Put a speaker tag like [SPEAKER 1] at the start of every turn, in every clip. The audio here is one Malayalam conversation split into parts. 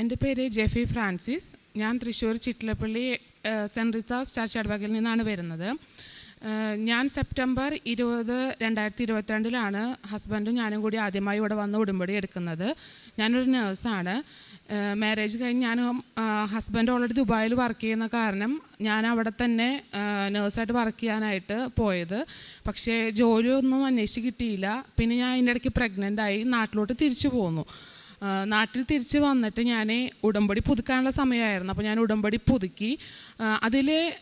[SPEAKER 1] എന്റെ പേര് ജെഫി ഫ്രാൻസിസ്. ഞാൻ Thrissur Chittilappally saint Rita's church അടവകയിൽ നിന്നാണ് വരുന്നത്. ഞാൻ സെപ്റ്റംബർ ഇരുപത് രണ്ടായിരത്തി ഇരുപത്തിരണ്ടിലാണ് ഹസ്ബൻഡും ഞാനും കൂടി ആദ്യമായി ഇവിടെ വന്ന് ഉടമ്പടി എടുക്കുന്നത്. ഞാനൊരു നേഴ്സാണ്. മാരേജ് കഴിഞ്ഞ് ഞാൻ ഹസ്ബൻഡ് ഓൾറെഡി ദുബായിൽ വർക്ക് ചെയ്യുന്ന കാരണം ഞാൻ അവിടെ തന്നെ നേഴ്സായിട്ട് വർക്ക് ചെയ്യാനായിട്ട് പോയത്. പക്ഷേ ജോലിയൊന്നും അന്വേഷിച്ച് കിട്ടിയില്ല. പിന്നെ ഞാൻ അതിന്റെ ഇടയ്ക്ക് പ്രഗ്നന്റ് ആയി നാട്ടിലോട്ട് തിരിച്ചു പോന്നു. നാട്ടിൽ തിരിച്ച് വന്നിട്ട് ഞാൻ ഉടമ്പടി പുതുക്കാനുള്ള സമയമായിരുന്നു. അപ്പോൾ ഞാൻ ഉടമ്പടി പുതുക്കി. അതിൽ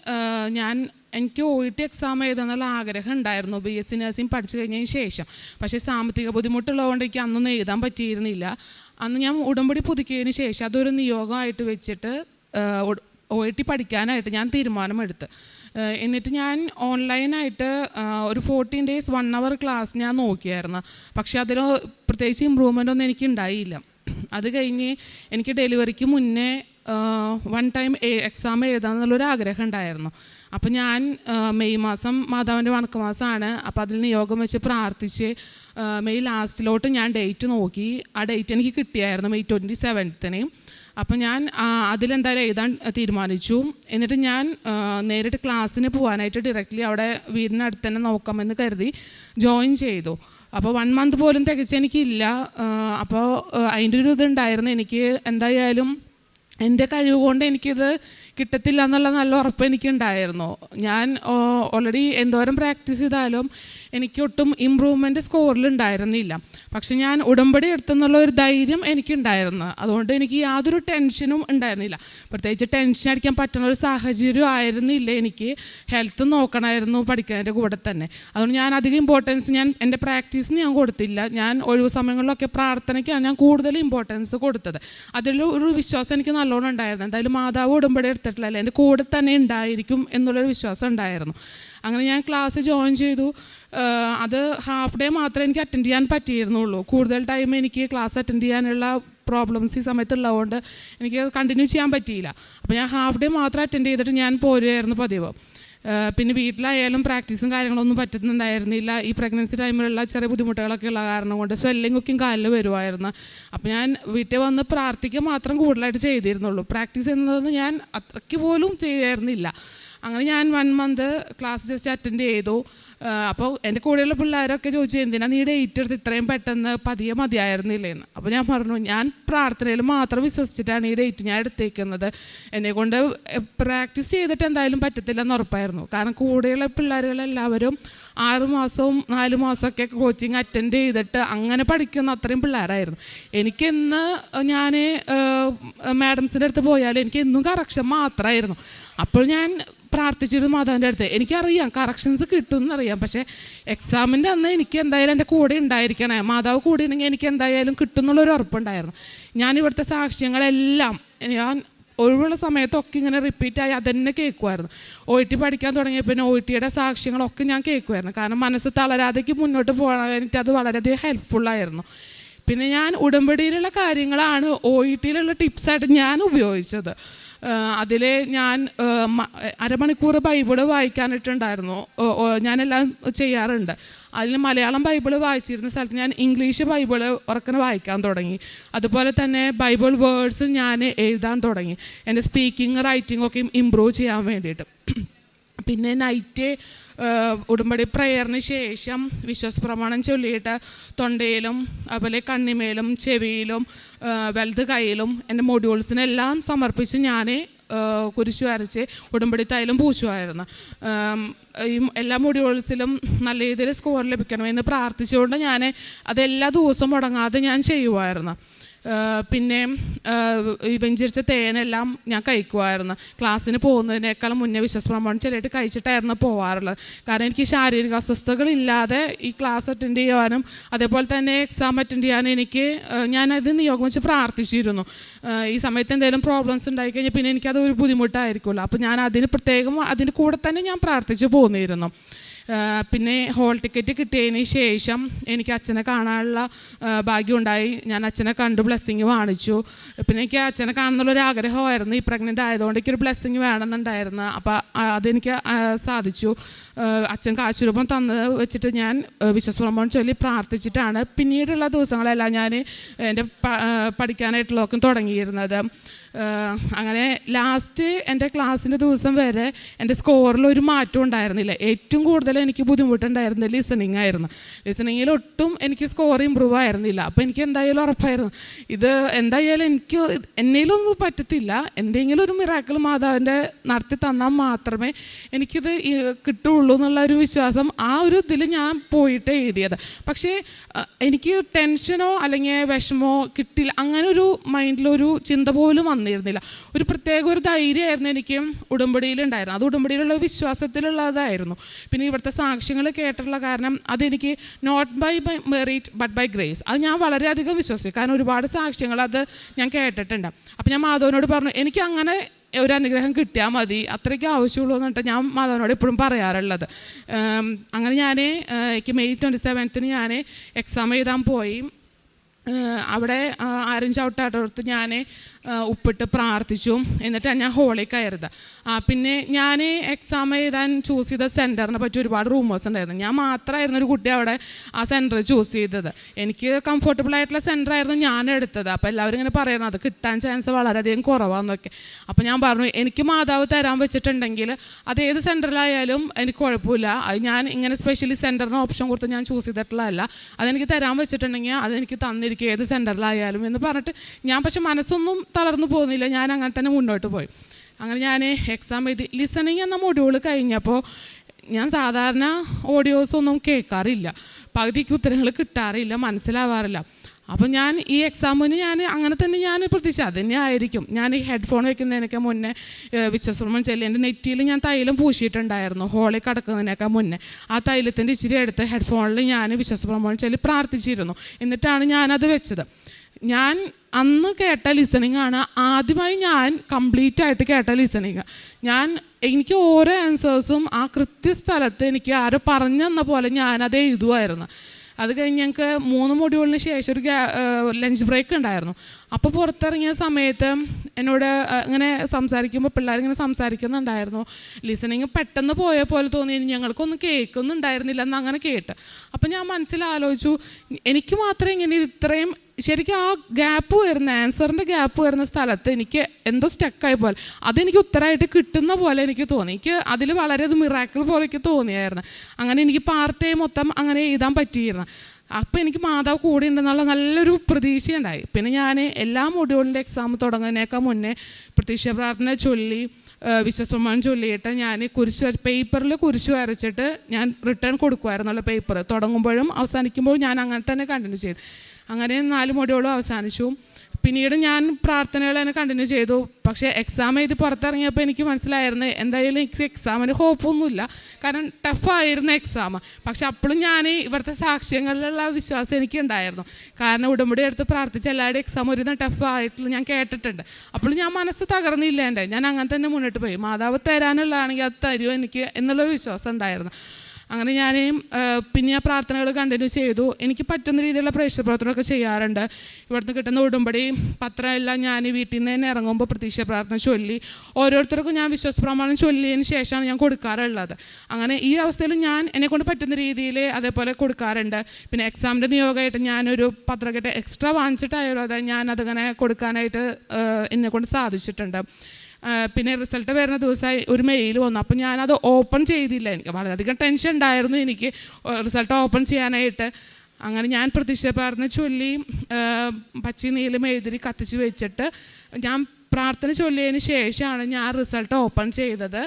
[SPEAKER 1] ഞാൻ എനിക്ക് ഒ ഇ ടി എക്സാം എഴുതാനുള്ള ആഗ്രഹം ഉണ്ടായിരുന്നു. ബി എസ് സി നഴ്സിംഗ് പഠിച്ചു കഴിഞ്ഞതിന് ശേഷം. പക്ഷേ സാമ്പത്തിക ബുദ്ധിമുട്ടുള്ളതുകൊണ്ട് എനിക്ക് അന്നൊന്നും എഴുതാൻ പറ്റിയിരുന്നില്ല. അന്ന് ഞാൻ ഉടമ്പടി പുതുക്കിയതിന് ശേഷം അതൊരു നിയോഗമായിട്ട് വെച്ചിട്ട് ഒ ഐ ടി പഠിക്കാനായിട്ട് ഞാൻ തീരുമാനമെടുത്ത്. എന്നിട്ട് ഞാൻ ഓൺലൈനായിട്ട് ഒരു fourteen days one hour class ഞാൻ നോക്കിയായിരുന്നു. പക്ഷേ അതിൽ പ്രത്യേകിച്ച് ഇമ്പ്രൂവ്മെന്റ് ഒന്നും എനിക്ക് ഉണ്ടായില്ല അത് കഴിഞ്ഞ് എനിക്ക് ഡെലിവറിക്ക് മുന്നേ വൺ ടൈം എക്സാം എഴുതാമെന്നുള്ളൊരു ആഗ്രഹം ഉണ്ടായിരുന്നു. അപ്പോൾ ഞാൻ മെയ് മാസം മാതാവിന്റെ വണക്കമാസമാണ്. അപ്പോൾ അതിൽ നിയോഗം വെച്ച് പ്രാർത്ഥിച്ച് മെയ് ലാസ്റ്റിലോട്ട് ഞാൻ ഡേറ്റ് നോക്കി. ആ ഡേറ്റ് എനിക്ക് കിട്ടിയായിരുന്നു മെയ് ട്വന്റി സെവൻത്തിന് അപ്പം ഞാൻ അതിലെന്തായാലും എഴുതാൻ തീരുമാനിച്ചു. എന്നിട്ട് ഞാൻ നേരിട്ട് ക്ലാസ്സിന് പോകാനായിട്ട് ഡയറക്റ്റ്ലി അവിടെ വീടിനടുത്ത് തന്നെ നോക്കാമെന്ന് കരുതി ജോയിൻ ചെയ്തു. അപ്പോൾ വൺ മന്ത് പോലും തികച്ചെനിക്കില്ല അപ്പോൾ അതിന്റെ ഒരു ഇതുണ്ടായിരുന്നു. എനിക്ക് എന്തായാലും എന്റെ കഴിവ് കൊണ്ട് എനിക്കിത് കിട്ടത്തില്ല എന്നുള്ള നല്ല ഉറപ്പ് എനിക്കുണ്ടായിരുന്നു. ഞാൻ ഓൾറെഡി എന്തോരം പ്രാക്ടീസ് ചെയ്താലും എനിക്ക് ഒട്ടും ഇമ്പ്രൂവ്മെന്റ് സ്കോറിൽ ഉണ്ടായിരുന്നില്ല. പക്ഷെ ഞാൻ ഉടമ്പടി എടുത്തെന്നുള്ള ഒരു ധൈര്യം എനിക്കുണ്ടായിരുന്നു. അതുകൊണ്ട് എനിക്ക് യാതൊരു ടെൻഷനും ഉണ്ടായിരുന്നില്ല. പ്രത്യേകിച്ച് ടെൻഷൻ അടിക്കാൻ പറ്റുന്ന ഒരു സാഹചര്യം ആയിരുന്നില്ല എനിക്ക്. ഹെൽത്ത് നോക്കണമായിരുന്നു പഠിക്കുന്നതിന്റെ കൂടെ തന്നെ. അതുകൊണ്ട് ഞാൻ അധികം ഇമ്പോർട്ടൻസ് ഞാൻ എന്റെ പ്രാക്ടീസിന് ഞാൻ കൊടുത്തില്ല. ഞാൻ ഒഴിവ് സമയങ്ങളിലൊക്കെ പ്രാർത്ഥനയ്ക്കാണ് ഞാൻ കൂടുതൽ ഇമ്പോർട്ടൻസ് കൊടുത്തത്. അതിലൊരു വിശ്വാസം എനിക്ക് നല്ലോണം ഉണ്ടായിരുന്നു. എന്തായാലും മാതാവ് ഉടമ്പടി എടുത്തിട്ടില്ലല്ലോ? എന്റെ കൂടെ തന്നെ ഉണ്ടായിരിക്കും എന്നുള്ളൊരു വിശ്വാസം ഉണ്ടായിരുന്നു. അങ്ങനെ ഞാൻ ക്ലാസ് ജോയിൻ ചെയ്തു. അത് ഹാഫ് ഡേ മാത്രമേ എനിക്ക് അറ്റൻഡ് ചെയ്യാൻ പറ്റിയിരുന്നുള്ളൂ. കൂടുതൽ ടൈം എനിക്ക് ക്ലാസ് അറ്റൻഡ് ചെയ്യാനുള്ള പ്രോബ്ലംസ് ഈ സമയത്തുള്ളതുകൊണ്ട് എനിക്ക് കണ്ടിന്യൂ ചെയ്യാൻ പറ്റിയില്ല. അപ്പോൾ ഞാൻ ഹാഫ് ഡേ മാത്രം അറ്റൻഡ് ചെയ്തിട്ട് ഞാൻ പോരുമായിരുന്നു പതിവ്. പിന്നെ വീട്ടിലായാലും പ്രാക്ടീസും കാര്യങ്ങളൊന്നും പറ്റുന്നുണ്ടായിരുന്നില്ല. ഈ പ്രഗ്നൻസി ടൈമിലുള്ള ചെറിയ ബുദ്ധിമുട്ടുകളൊക്കെ ഉള്ള കാരണം കൊണ്ട് സ്വെല്ലിംഗ് ഒക്കെ കാലിൽ വരുമായിരുന്നു അപ്പോൾ ഞാൻ വീട്ടിൽ വന്ന് പ്രാർത്ഥിക്കുക മാത്രം കൂടുതലായിട്ട് ചെയ്തിരുന്നുള്ളൂ. പ്രാക്ടീസ് എന്നതൊന്നും ഞാൻ അത്രയ്ക്ക് പോലും ചെയ്യായിരുന്നില്ല. അങ്ങനെ ഞാൻ one month class just attend ചെയ്തു. അപ്പോൾ എന്റെ കൂടെയുള്ള പിള്ളേരൊക്കെ ചോദിച്ചു എന്തിനാ നീ ഡേറ്റ് എടുത്ത് ഇത്രയും പെട്ടെന്ന് പതിയെ മതിയായിരുന്നില്ലേന്ന്? അപ്പോൾ ഞാൻ പറഞ്ഞു ഞാൻ പ്രാർത്ഥനയിൽ മാത്രം വിശ്വസിച്ചിട്ടാണ് ഈ ഡേറ്റ് ഞാൻ എടുത്തേക്കുന്നത്. എന്നെക്കൊണ്ട് പ്രാക്ടീസ് ചെയ്തിട്ട് എന്തായാലും പറ്റത്തില്ലെന്ന് ഉറപ്പായിരുന്നു. കാരണം കൂടെയുള്ള പിള്ളേരുകളെല്ലാവരും ആറ് മാസവും നാല് മാസമൊക്കെ കോച്ചിങ് അറ്റൻഡ് ചെയ്തിട്ട് അങ്ങനെ പഠിക്കുന്ന അത്രയും പിള്ളേരായിരുന്നു. എനിക്കിന്ന് ഞാൻ മാഡംസിന്റെ അടുത്ത് പോയാൽ എനിക്ക് എന്നും കറക്ഷൻ മാത്രമായിരുന്നു അപ്പോൾ ഞാൻ പ്രാർത്ഥിച്ചിരുന്നു മാതാവിന്റെ അടുത്ത്. എനിക്കറിയാം കറക്ഷൻസ് കിട്ടും പക്ഷേ എക്സാമിന്റെ അന്ന് എനിക്ക് എന്തായാലും എന്റെ കൂടെ ഉണ്ടായിരിക്കണേ. മാതാവ് കൂടെ ഉണ്ടെങ്കിൽ എനിക്ക് എന്തായാലും കിട്ടും എന്നുള്ളൊരു ഉറപ്പുണ്ടായിരുന്നു. ഞാൻ ഇവിടുത്തെ സാക്ഷ്യങ്ങളെല്ലാം ഞാൻ ഒഴിവുള്ള സമയത്തൊക്കെ ഇങ്ങനെ റിപ്പീറ്റായി അതന്നെ കേൾക്കുമായിരുന്നു ഒ ടി പഠിക്കാൻ തുടങ്ങിയപ്പോൾ പിന്നെ ഒ ടിയുടെ സാക്ഷ്യങ്ങളൊക്കെ ഞാൻ കേൾക്കുമായിരുന്നു കാരണം മനസ്സ് തളരാതേക്ക് മുന്നോട്ട് പോകാനായിട്ട് അത് വളരെയധികം ഹെൽപ്ഫുള്ളായിരുന്നു പിന്നെ ഞാൻ ഉടമ്പടിയിലുള്ള കാര്യങ്ങളാണ് ഒ ടിയിലുള്ള ടിപ്സായിട്ട് ഞാൻ ഉപയോഗിച്ചത്. അതിൽ ഞാൻ അരമണിക്കൂർ ബൈബിൾ വായിക്കാനിട്ടുണ്ടായിരുന്നു. ഞാനെല്ലാം ചെയ്യാറുണ്ട്. അതിൽ മലയാളം ബൈബിൾ വായിച്ചിരുന്ന സ്ഥലത്ത് ഞാൻ ഇംഗ്ലീഷ് ബൈബിൾ ഉറക്കണ വായിക്കാൻ തുടങ്ങി. അതുപോലെ തന്നെ ബൈബിൾ വേർഡ്സ് ഞാൻ എഴുതാൻ തുടങ്ങി. എന്റെ സ്പീക്കിംഗ് റൈറ്റിംഗ് ഒക്കെ ഇമ്പ്രൂവ് ചെയ്യാൻ വേണ്ടിയിട്ട്. പിന്നെ നൈറ്റ് ഉടമ്പടി പ്രയറിന് ശേഷം വിശ്വാസപ്രമാണം ചൊല്ലിയിട്ട് തൊണ്ടയിലും അതുപോലെ കണ്ണിമേലും ചെവിയിലും വലത് കൈയിലും എന്റെ മൊഡ്യൂൾസിനെല്ലാം സമർപ്പിച്ച് ഞാൻ കുരിശു വരച്ച് ഉടമ്പടി തൈലും പൂശുമായിരുന്നു. ഈ എല്ലാ മൊഡ്യൂൾസിലും നല്ല രീതിയിൽ സ്കോർ ലഭിക്കണമെന്ന് പ്രാർത്ഥിച്ചുകൊണ്ട് ഞാൻ അതെല്ലാ ദിവസവും മുടങ്ങാതെ ഞാൻ ചെയ്യുമായിരുന്നു. പിന്നെ ഈ വെഞ്ചരിച്ച തേനെല്ലാം ഞാൻ കഴിക്കുമായിരുന്നു ക്ലാസ്സിന് പോകുന്നതിനേക്കാളും മുന്നേ വിശ്വസപ്രമാണം ചിലയിട്ട് കഴിച്ചിട്ടായിരുന്നു പോകാറുള്ളത് കാരണം എനിക്ക് ശാരീരിക അസ്വസ്ഥതകളില്ലാതെ ഈ ക്ലാസ് അറ്റൻഡ് ചെയ്യുവാനും അതേപോലെ തന്നെ എക്സാം അറ്റൻഡ് ചെയ്യാനും എനിക്ക് ഞാനത് നിയോഗം വെച്ച് പ്രാർത്ഥിച്ചിരുന്നു. ഈ സമയത്ത് എന്തെങ്കിലും പ്രോബ്ലംസ് ഉണ്ടായിക്കഴിഞ്ഞാൽ പിന്നെ എനിക്കത് ഒരു ബുദ്ധിമുട്ടായിരിക്കുമല്ലോ. അപ്പോൾ ഞാൻ അതിന് പ്രത്യേകം അതിന് കൂടെ തന്നെ ഞാൻ പ്രാർത്ഥിച്ച് പോന്നിരുന്നു. പിന്നെ ഹോൾ ടിക്കറ്റ് കിട്ടിയതിന് ശേഷം എനിക്ക് അച്ഛനെ കാണാനുള്ള ഭാഗ്യം ഭാഗ്യമുണ്ടായി. ഞാൻ അച്ഛനെ കണ്ട് ബ്ലെസ്സിങ് വാങ്ങിച്ചു പിന്നെ എനിക്ക് അച്ഛനെ കാണുന്നുള്ളൊരു ആഗ്രഹമായിരുന്നു. ഈ പ്രഗ്നന്റ് ആയതുകൊണ്ട് എനിക്കൊരു ബ്ലെസ്സിങ് വേണമെന്നുണ്ടായിരുന്നു. അപ്പോൾ അതെനിക്ക് സാധിച്ചു. അച്ഛൻ കാശ് രൂപം തന്നത് വെച്ചിട്ട് ഞാൻ ആ, വിശ്വസ്പ്രമോൺ ചൊല്ലി പ്രാർത്ഥിച്ചിട്ടാണ് പിന്നീടുള്ള ദിവസങ്ങളെല്ലാം ഞാൻ എന്റെ പഠിക്കാനായിട്ടുള്ളതൊക്കെ തുടങ്ങിയിരുന്നത്. അങ്ങനെ ലാസ്റ്റ് എന്റെ ക്ലാസ്സിന്റെ ദിവസം വരെ എന്റെ സ്കോറിൽ ഒരു മാറ്റം ഉണ്ടായിരുന്നില്ല. ഏറ്റവും കൂടുതൽ എനിക്ക് ബുദ്ധിമുട്ടുണ്ടായിരുന്നത് ലിസണിങ് ആയിരുന്നു. ലിസണിങ്ങിൽ ഒട്ടും എനിക്ക് സ്കോർ ഇമ്പ്രൂവ് ആയിരുന്നില്ല. അപ്പോൾ എനിക്ക് എന്തായാലും ഉറപ്പായിരുന്നു. ഇത് എന്തായാലും എനിക്ക് എന്നേലൊന്നും പറ്റത്തില്ല. എന്തെങ്കിലും ഒരു മിറാക്കിൾ മാതാവിന്റെ നടത്തി തന്നാൽ മാത്രമേ എനിക്കിത് കിട്ടുള്ളൂ എന്നുള്ള ഒരു വിശ്വാസം ആ ഒരു ഇതിൽ ഞാൻ പോയിട്ട് എഴുതിയത്. പക്ഷേ എനിക്ക് ടെൻഷനോ അല്ലെങ്കിൽ വിഷമോ കിട്ടില്ല. അങ്ങനെ ഒരു മൈൻഡിലൊരു ചിന്ത പോലും വന്നിരുന്നില്ല. ഒരു പ്രത്യേക ഒരു ധൈര്യമായിരുന്നു എനിക്ക് ഉടമ്പടിയിലുണ്ടായിരുന്നു അത് ഉടമ്പടിയിലുള്ള വിശ്വാസത്തിലുള്ളതായിരുന്നു. പിന്നെ ഇവിടുത്തെ സാക്ഷ്യങ്ങൾ കേട്ടിട്ടുള്ള കാരണം അതെനിക്ക് not by by merit but by grace അത് ഞാൻ വളരെയധികം വിശ്വസിച്ചു. കാരണം ഒരുപാട് സാക്ഷ്യങ്ങൾ അത് ഞാൻ കേട്ടിട്ടുണ്ട്. അപ്പം ഞാൻ മാധവനോട് പറഞ്ഞു എനിക്ക് അങ്ങനെ ഒരു അനുഗ്രഹം കിട്ടിയാൽ മതി. അത്രയ്ക്ക് ആവശ്യമുള്ളൂ എന്നിട്ട് ഞാൻ മാധവനോട് എപ്പോഴും പറയാറുള്ളത്. അങ്ങനെ ഞാൻ എനിക്ക് മെയ് ട്വന്റി സെവൻത്തിന് ഞാൻ എക്സാം എഴുതാൻ പോയി. അവിടെ ആഹ് ആരും ചവിട്ടാട്ടടുത്ത് ഞാൻ ഉപ്പിട്ട് പ്രാർത്ഥിച്ചു. എന്നിട്ടാണ് ഞാൻ ഹോളിൽ കയറുന്നത് പിന്നെ ഞാൻ എക്സാം എഴുതാൻ ചൂസ് ചെയ്ത സെന്ററിനെ പറ്റി ഒരുപാട് റൂമേഴ്സ് ഉണ്ടായിരുന്നു. ഞാൻ മാത്രമായിരുന്നു ഒരു കുട്ടി അവിടെ ആ സെന്റർ ചൂസ് ചെയ്തത്. എനിക്ക് കംഫർട്ടബിൾ ആയിട്ടുള്ള സെന്റർ ആയിരുന്നു ഞാൻ എടുത്തത്. അപ്പോൾ എല്ലാവരും ഇങ്ങനെ പറയുന്നത് അത് കിട്ടാൻ ചാൻസ് വളരെയധികം കുറവാണെന്നൊക്കെ അപ്പോൾ ഞാൻ പറഞ്ഞു എനിക്ക് മാതാവ് തരാൻ വെച്ചിട്ടുണ്ടെങ്കിൽ അത് ഏത് സെന്ററിലായാലും എനിക്ക് കുഴപ്പമില്ല. ഞാൻ ഇങ്ങനെ സ്പെഷ്യലി സെന്ററിന് ഓപ്ഷൻ കൊടുത്ത് ഞാൻ ചൂസ് ചെയ്തിട്ടുള്ളതല്ല. അതെനിക്ക് തരാൻ വെച്ചിട്ടുണ്ടെങ്കിൽ അതെനിക്ക് തന്നിരിക്കും. ഏത് സെന്ററിലായാലും എന്ന് പറഞ്ഞിട്ട് ഞാൻ പക്ഷെ മനസ്സൊന്നും തളർന്നു പോകുന്നില്ല. ഞാൻ അങ്ങനെ തന്നെ മുന്നോട്ട് പോയി. അങ്ങനെ ഞാൻ എക്സാം എഴുതി ലിസണിങ് എന്ന മൊഡ്യൂൾ കഴിഞ്ഞപ്പോൾ ഞാൻ സാധാരണ ഓഡിയോസ് ഒന്നും കേൾക്കാറില്ല. പകുതിക്ക് ഉത്തരങ്ങൾ കിട്ടാറില്ല മനസ്സിലാവാറില്ല. അപ്പം ഞാൻ ഈ എക്സാമിന് ഞാൻ അങ്ങനെ തന്നെ ഞാൻ പ്രതീക്ഷ അത് തന്നെ ആയിരിക്കും. ഞാൻ ഈ ഹെഡ്ഫോൺ വെക്കുന്നതിനൊക്കെ മുന്നേ വിശ്വസ്രമം ചെല്ലി എന്റെ നെറ്റിയിൽ ഞാൻ തൈലം പൂശിയിട്ടുണ്ടായിരുന്നു ഹോളിൽ കിടക്കുന്നതിനൊക്കെ മുന്നേ. ആ തൈലത്തിന്റെ ഇച്ചിരി എടുത്ത് ഹെഡ്ഫോണിൽ ഞാൻ വിശ്വസ്പ്രമോൺ ചെല്ലി പ്രാർത്ഥിച്ചിരുന്നു. എന്നിട്ടാണ് ഞാനത് വെച്ചത്. ഞാൻ അന്ന് കേട്ട ലിസണിങ് ആണ് ആദ്യമായി ഞാൻ കംപ്ലീറ്റ് ആയിട്ട് കേട്ട ലിസണിങ് ഞാൻ എനിക്ക് ഓരോ ആൻസേഴ്സും ആ കൃത്യസ്ഥലത്ത് എനിക്ക് ആരോ പറഞ്ഞു തന്ന പോലെ ഞാനത് എഴുതുമായിരുന്നു അത് കഴിഞ്ഞ് ഞങ്ങൾക്ക് മൂന്ന് മൊഡ്യൂളിന് ശേഷം ഒരു ലഞ്ച് ബ്രേക്ക് ഉണ്ടായിരുന്നു. അപ്പോൾ പുറത്തിറങ്ങിയ സമയത്ത് എന്നോട് ഇങ്ങനെ സംസാരിക്കുമ്പോൾ പിള്ളേരിങ്ങനെ സംസാരിക്കുന്നുണ്ടായിരുന്നു. ലിസണിങ് പെട്ടെന്ന് പോയ പോലെ തോന്നി. ഞങ്ങൾക്കൊന്നും കേൾക്കുന്നുണ്ടായിരുന്നില്ല എന്ന് അങ്ങനെ കേട്ട്. അപ്പം ഞാൻ മനസ്സിലാലോചിച്ചു എനിക്ക് മാത്രമേ ഇങ്ങനെ ഇത്രയും ശരിക്കും ആ ഗ്യാപ്പ് വരുന്ന ആൻസറിന്റെ ഗ്യാപ്പ് വരുന്ന സ്ഥലത്ത് എനിക്ക് എന്തോ സ്റ്റക്കായ പോലെ അതെനിക്ക് ഉത്തരമായിട്ട് കിട്ടുന്ന പോലെ എനിക്ക് തോന്നി. എനിക്ക് അതിൽ വളരെ അത് മിറാക്കിൾ പോലെ എനിക്ക് തോന്നിയായിരുന്നു. അങ്ങനെ എനിക്ക് പാർട്ട് ടൈം മൊത്തം അങ്ങനെ എഴുതാൻ പറ്റിയിരുന്നു. അപ്പോൾ എനിക്ക് മാതാവ് കൂടെ ഉണ്ടെന്നുള്ള നല്ലൊരു പ്രതീക്ഷയുണ്ടായി. പിന്നെ ഞാൻ എല്ലാ മൊഡ്യൂളിന്റെ എക്സാം തുടങ്ങുന്നതിനേക്കാൾ മുന്നേ പ്രതീക്ഷ പ്രാർത്ഥന ചൊല്ലി വിശ്വസമാനം ചൊല്ലിയിട്ട് ഞാൻ കുരിശ് പേപ്പറിൽ കുരിശ് വരച്ചിട്ട് ഞാൻ റിട്ടേൺ കൊടുക്കുമായിരുന്നുള്ള പേപ്പർ തുടങ്ങുമ്പോഴും അവസാനിക്കുമ്പോഴും ഞാൻ അങ്ങനെ തന്നെ കണ്ടിന്യൂ ചെയ്തു. അങ്ങനെ നാല് മൊഡ്യൂളും അവസാനിച്ചു. പിന്നീട് ഞാൻ പ്രാർത്ഥനകൾ തന്നെ കണ്ടിന്യൂ ചെയ്തു. പക്ഷേ എക്സാം എഴുതി പുറത്തിറങ്ങിയപ്പോൾ എനിക്ക് മനസ്സിലായിരുന്നു എന്തായാലും എനിക്ക് എക്സാമിന് ഹോപ്പൊന്നുമില്ല കാരണം ടഫായിരുന്നു എക്സാം പക്ഷെ അപ്പോഴും ഞാൻ ഇവിടുത്തെ സാക്ഷ്യങ്ങളിലുള്ള വിശ്വാസം എനിക്കുണ്ടായിരുന്നു. കാരണം ഉടമ്പടി എടുത്ത് പ്രാർത്ഥിച്ച എല്ലാവരുടെയും എക്സാം ഒരു ടഫായിട്ടുള്ള ഞാൻ കേട്ടിട്ടുണ്ട്. അപ്പോഴും ഞാൻ മനസ്സ് തകർന്നില്ല എന്റെ. ഞാൻ അങ്ങനെ തന്നെ മുന്നോട്ട് പോയി. മാതാവ് തരാനുള്ളതാണെങ്കിൽ അത് തരുമോ എനിക്ക് എന്നുള്ളൊരു വിശ്വാസം ഉണ്ടായിരുന്നു. അങ്ങനെ ഞാൻ പിന്നെ ആ പ്രാർത്ഥനകൾ കണ്ടിന്യൂ ചെയ്തു. എനിക്ക് പറ്റുന്ന രീതിയിലുള്ള പ്രേക്ഷക പ്രവർത്തനമൊക്കെ ചെയ്യാറുണ്ട്. ഇവിടുന്ന് കിട്ടുന്ന ഉടുമ്പടി പത്രം എല്ലാം ഞാൻ വീട്ടിൽ നിന്ന് തന്നെ ഇറങ്ങുമ്പോൾ പ്രതീക്ഷ പ്രാർത്ഥന ചൊല്ലി. ഓരോരുത്തർക്കും ഞാൻ വിശ്വാസ പ്രമാണം ചൊല്ലിയതിന് ശേഷമാണ് ഞാൻ കൊടുക്കാറുള്ളത്. അങ്ങനെ ഈ അവസ്ഥയിൽ ഞാൻ എന്നെക്കൊണ്ട് പറ്റുന്ന രീതിയിൽ അതേപോലെ കൊടുക്കാറുണ്ട്. പിന്നെ എക്സാമിന്റെ നിയോഗമായിട്ട് ഞാനൊരു പത്രക്കെട്ട് എക്സ്ട്രാ വാങ്ങിച്ചിട്ടായാലും അത് ഞാൻ അതങ്ങനെ കൊടുക്കാനായിട്ട് എന്നെക്കൊണ്ട് സാധിച്ചിട്ടുണ്ട്. പിന്നെ റിസൾട്ട് വരുന്ന ദിവസമായി ഒരു മെയിൽ വന്നു. അപ്പം ഞാനത് ഓപ്പൺ ചെയ്തില്ല. എനിക്ക് വളരെയധികം ടെൻഷൻ ഉണ്ടായിരുന്നു എനിക്ക് റിസൾട്ട് ഓപ്പൺ ചെയ്യാനായിട്ട്. അങ്ങനെ ഞാൻ പ്രതീക്ഷ ചൊല്ലി പച്ചി നീലും എഴുതി കത്തിച്ച് വെച്ചിട്ട് ഞാൻ പ്രാർത്ഥന ചൊല്ലിയതിന് ശേഷമാണ് ഞാൻ റിസൾട്ട് ഓപ്പൺ ചെയ്തത്.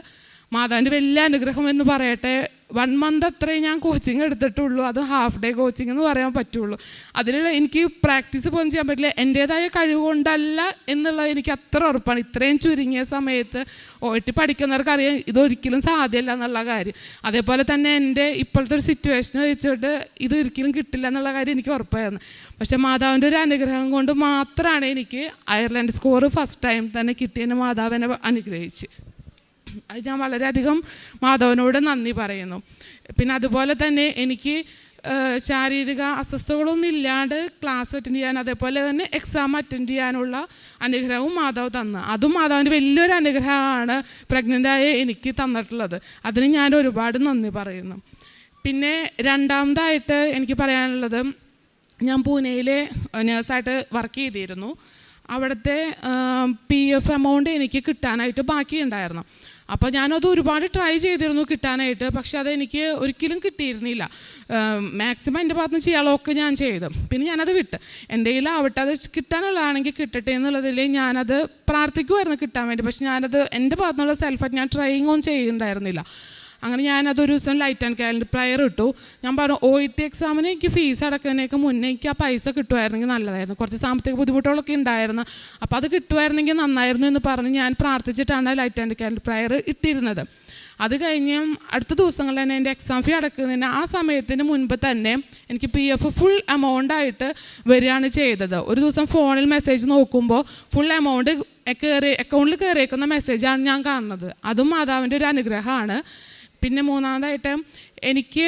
[SPEAKER 1] മാതാവിന്റെ വലിയ അനുഗ്രഹം എന്ന് പറയട്ടെ. വൺ മന്ത് അത്രേ ഞാൻ കോച്ചിങ് എടുത്തിട്ടുള്ളൂ. അത് ഹാഫ് ഡേ കോച്ചിങ് എന്ന് പറയാൻ പറ്റുള്ളൂ. അതിലുള്ള എനിക്ക് പ്രാക്ടീസ് പോലും ചെയ്യാൻ പറ്റില്ല. എന്റേതായ കഴിവ് കൊണ്ടല്ല എന്നുള്ളത് എനിക്ക് അത്ര ഉറപ്പാണ്. ഇത്രയും ചുരുങ്ങിയ സമയത്ത് ഓട്ടി പഠിക്കുന്നവർക്ക് അറിയാം ഇതൊരിക്കലും സാധ്യമല്ല എന്നുള്ള കാര്യം. അതേപോലെ തന്നെ എന്റെ ഇപ്പോഴത്തെ ഒരു സിറ്റുവേഷൻ വെച്ചിട്ട് ഇത് ഒരിക്കലും കിട്ടില്ല എന്നുള്ള കാര്യം എനിക്ക് ഉറപ്പായിരുന്നു പക്ഷെ മാതാവിന്റെ ഒരു അനുഗ്രഹം കൊണ്ട് മാത്രമാണ് എനിക്ക് അയർലൻഡ് സ്കോർ ഫസ്റ്റ് ടൈം തന്നെ കിട്ടിയതിന് മാതാവിനെ അനുഗ്രഹിച്ച്. അത് ഞാൻ വളരെയധികം മാധവനോട് നന്ദി പറയുന്നു. പിന്നെ അതുപോലെ തന്നെ എനിക്ക് ശാരീരിക അസ്വസ്ഥതകളൊന്നും ഇല്ലാണ്ട് ക്ലാസ് അറ്റൻഡ് ചെയ്യാൻ അതേപോലെ തന്നെ എക്സാം അറ്റൻഡ് ചെയ്യാനുള്ള അനുഗ്രഹവും മാധവ് തന്നു. അതും മാധവന്റെ വലിയൊരു അനുഗ്രഹമാണ് പ്രഗ്നന്റായ എനിക്ക് തന്നിട്ടുള്ളത്. അതിന് ഞാൻ ഒരുപാട് നന്ദി പറയുന്നു. പിന്നെ രണ്ടാമതായിട്ട് എനിക്ക് പറയാനുള്ളത് ഞാൻ പൂനെയിൽ നേഴ്സായിട്ട് വർക്ക് ചെയ്തിരുന്നു. അവിടുത്തെ പി എഫ് എമൗണ്ട് എനിക്ക് കിട്ടാനായിട്ട് ബാക്കിയുണ്ടായിരുന്നു. അപ്പോൾ ഞാനത് ഒരുപാട് ട്രൈ ചെയ്തിരുന്നു കിട്ടാനായിട്ട് പക്ഷെ അതെനിക്ക് ഒരിക്കലും കിട്ടിയിരുന്നില്ല. മാക്സിമം എന്റെ ഭാഗത്ത് നിന്ന് ചെയ്യാനുള്ളതൊക്കെ ഞാൻ ചെയ്തു. പിന്നെ ഞാനത് വിട്ട്. എന്റെ ആവട്ടെ അത് കിട്ടാനുള്ളതാണെങ്കിൽ കിട്ടട്ടെ എന്നുള്ളതിൽ ഞാനത് പ്രാർത്ഥിക്കുമായിരുന്നു കിട്ടാൻ വേണ്ടി. പക്ഷെ ഞാനത് എന്റെ ഭാഗത്തുനിന്നുള്ള സെൽഫായിട്ട് ഞാൻ ട്രൈയിങ് ഒന്നും ചെയ്യുന്നുണ്ടായിരുന്നില്ല അങ്ങനെ ഞാനതൊരു ദിവസം ലൈറ്റ് ആൻഡ് പ്രയർ ഇട്ടു. ഞാൻ പറഞ്ഞു ഒ ഇ ടി എക്സാമിന് എനിക്ക് ഫീസ് അടക്കുന്നതിനൊക്കെ മുന്നേ എനിക്ക് ആ പൈസ കിട്ടുമായിരുന്നെങ്കിൽ നല്ലതായിരുന്നു. കുറച്ച് സാമ്പത്തിക ബുദ്ധിമുട്ടുകളൊക്കെ ഉണ്ടായിരുന്നു. അപ്പോൾ അത് കിട്ടുമായിരുന്നെങ്കിൽ നന്നായിരുന്നു എന്ന് പറഞ്ഞ് ഞാൻ പ്രാർത്ഥിച്ചിട്ടാണ് ലൈറ്റ് ആൻഡ് കാലണ്ടർ പ്രയർ ഇട്ടിരുന്നത്. അത് കഴിഞ്ഞ് അടുത്ത ദിവസങ്ങളിൽ തന്നെ എന്റെ എക്സാം ഫീ അടക്കുന്നതിന് ആ സമയത്തിന് മുൻപ് തന്നെ എനിക്ക് പി എഫ് ഫുൾ എമൗണ്ട് ആയിട്ട് വരികയാണ് ചെയ്തത്. ഒരു ദിവസം ഫോണിൽ മെസ്സേജ് നോക്കുമ്പോൾ ഫുൾ എമൗണ്ട് കയറി അക്കൗണ്ടിൽ കയറിയേക്കുന്ന മെസ്സേജാണ് ഞാൻ കാണുന്നത്. അതും മാതാവിന്റെ ഒരു അനുഗ്രഹമാണ്. പിന്നെ മൂന്നാമതായിട്ട് എനിക്ക്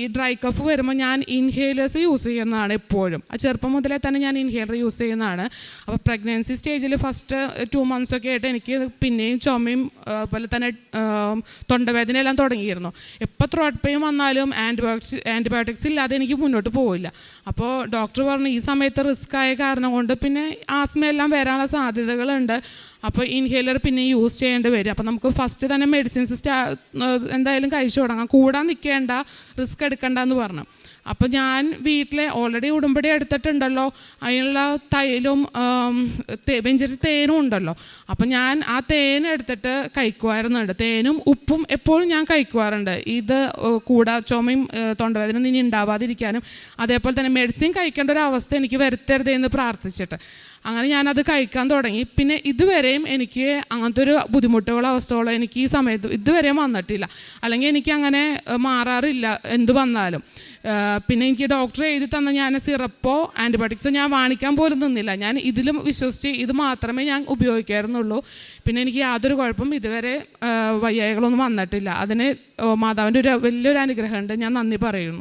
[SPEAKER 1] ഈ ഡ്രൈ കഫ് വരുമ്പോൾ ഞാൻ ഇൻഹേലേഴ്സ് യൂസ് ചെയ്യുന്നതാണ് എപ്പോഴും. ആ ചെറുപ്പം മുതലേ തന്നെ ഞാൻ ഇൻഹേലർ യൂസ് ചെയ്യുന്നതാണ്. അപ്പോൾ പ്രഗ്നൻസി സ്റ്റേജിൽ ഫസ്റ്റ് ടു മന്ത്സ് ഒക്കെ ആയിട്ട് എനിക്ക് പിന്നെയും ചുമയും അതുപോലെ തന്നെ തൊണ്ടവേദന എല്ലാം തുടങ്ങിയിരുന്നു. എപ്പോൾ ത്രോട്ട് പെയിൻ വന്നാലും ആന്റിബയോട്ടിക്സ് ആന്റിബയോട്ടിക്സ് ഇല്ലാതെ എനിക്ക് മുന്നോട്ട് പോവില്ല. അപ്പോൾ ഡോക്ടർ പറഞ്ഞു ഈ സമയത്ത് റിസ്ക് ആയ കാരണം കൊണ്ട് പിന്നെ ആസ്മയെല്ലാം വരാനുള്ള സാധ്യതകളുണ്ട്. അപ്പോൾ ഇൻഹേലർ പിന്നെ യൂസ് ചെയ്യേണ്ടി വരും. അപ്പോൾ നമുക്ക് ഫസ്റ്റ് തന്നെ മെഡിസിൻസ് സ്റ്റാ എന്തായാലും കഴിച്ചു തുടങ്ങാം കൂടാൻ നിൽക്കേണ്ട റിസ്ക് എടുക്കണ്ട എന്ന് പറഞ്ഞു. അപ്പോൾ ഞാൻ വീട്ടിലെ ഓൾറെഡി ഉടുമ്പടി എടുത്തിട്ടുണ്ടല്ലോ. അതിനുള്ള തൈലും വെഞ്ചരി തേനും ഉണ്ടല്ലോ. അപ്പം ഞാൻ ആ തേൻ എടുത്തിട്ട് കഴിക്കുമായിരുന്നുണ്ട് തേനും ഉപ്പും എപ്പോഴും ഞാൻ കഴിക്കുമായിരുണ്ട് ഇത് കൂടാ ചുമയും തൊണ്ടവേദന ഇനി ഉണ്ടാവാതിരിക്കാനും അതേപോലെ തന്നെ മെഡിസിൻ കഴിക്കേണ്ട ഒരു അവസ്ഥ എനിക്ക് വരുത്തരുതേ എന്ന് പ്രാർത്ഥിച്ചിട്ട്. അങ്ങനെ ഞാനത് കഴിക്കാൻ തുടങ്ങി. പിന്നെ ഇതുവരെയും എനിക്ക് അങ്ങനത്തെ ഒരു ബുദ്ധിമുട്ടുകളോ അവസ്ഥകളോ എനിക്ക് ഈ സമയത്ത് ഇതുവരെയും വന്നിട്ടില്ല. അല്ലെങ്കിൽ എനിക്ക് അങ്ങനെ മാറാറില്ല എന്ത് വന്നാലും. പിന്നെ എനിക്ക് ഡോക്ടർ എഴുതി തന്ന ഞാൻ സിറപ്പോ ആന്റിബയോട്ടിക്സോ ഞാൻ വാങ്ങിക്കാൻ പോലും നിന്നില്ല. ഞാൻ ഇതിലും വിശ്വസിച്ച് ഇത് മാത്രമേ ഞാൻ ഉപയോഗിക്കാറുന്നുള്ളൂ. പിന്നെ എനിക്ക് യാതൊരു കുഴപ്പം ഇതുവരെ വയ്യായ്കളൊന്നും വന്നിട്ടില്ല. അതിന് മാതാവിന്റെ ഒരു വലിയൊരു അനുഗ്രഹമുണ്ട്. ഞാൻ നന്ദി പറയുന്നു.